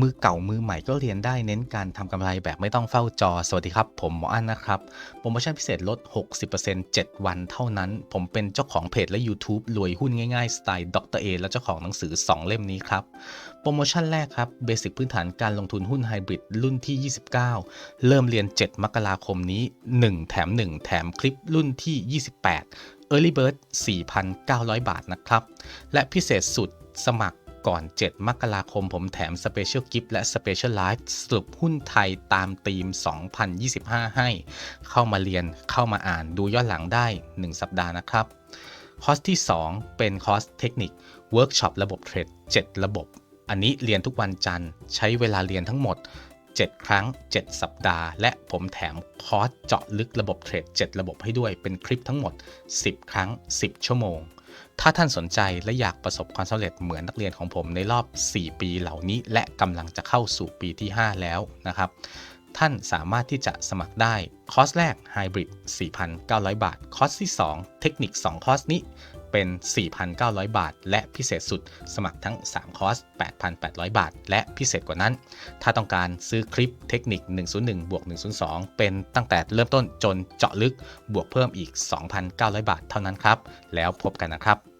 มือเก่ามือใหม่ก็เรียนได้เน้นการทำกำไรแบบไม่ต้องเฝ้าจอ สวัสดีครับ ผมหมออั้นนะครับ โปรโมชั่นพิเศษลด 60% 7 วันเท่านั้น ผมเป็นเจ้าของเพจและ YouTube รวยหุ้นง่ายๆ สไตล์ดรเอและเจ้าของหนังสือ 2 เล่มนี้ครับ โปรโมชั่นแรกครับเบสิกพื้นฐานการลงทุนหุ้นไฮบริดรุ่นที่ 29 เริ่มเรียน 7 มกราคมนี้ 1 แถม 1 แถมคลิปรุ่นที่ 28 Early Bird 4,900 บาทนะครับ และพิเศษสุดสมัคร ก่อน 7 มกราคมผมแถม Special Gift และ Special Live สรุปหุ้นไทยตามธีม 2025 ให้ เข้ามาเรียนเข้ามาอ่านดูย้อนหลังได้ 1 สัปดาห์นะครับคอร์สที่ 2 เป็นคอร์สเทคนิคเวิร์กช็อประบบเทรด7 ระบบ อันนี้เรียนทุกวันจันทร์ใช้เวลาเรียนทั้งหมด 7 ครั้ง 7 สัปดาห์ และผมแถมคอร์สเจาะลึกระบบเทรด7 ระบบให้ด้วยเป็นคลิปทั้งหมด 10 ครั้ง 10 ชั่วโมง ถ้าท่านสนใจและอยากประสบความสำเร็จเหมือนนักเรียนของผมในรอบ 4 ปีเหล่านี้ และกำลังจะเข้าสู่ปีที่ 5 แล้วนะครับ ท่านสามารถที่จะสมัครได้ คอร์สแรก Hybrid 4,900 บาท คอร์สที่ 2 เทคนิค 2 คอร์สนี้ เป็น 4,900 บาท และพิเศษสุดสมัครทั้ง 3 คอร์ส 8,800 บาท และพิเศษกว่านั้น ถ้าต้องการซื้อคลิปเทคนิค 101บวก102 เป็นตั้งแต่เริ่มต้นจนเจาะลึกบวกเพิ่มอีก 2,900 บาทเท่านั้นครับ แล้วพบกันนะครับ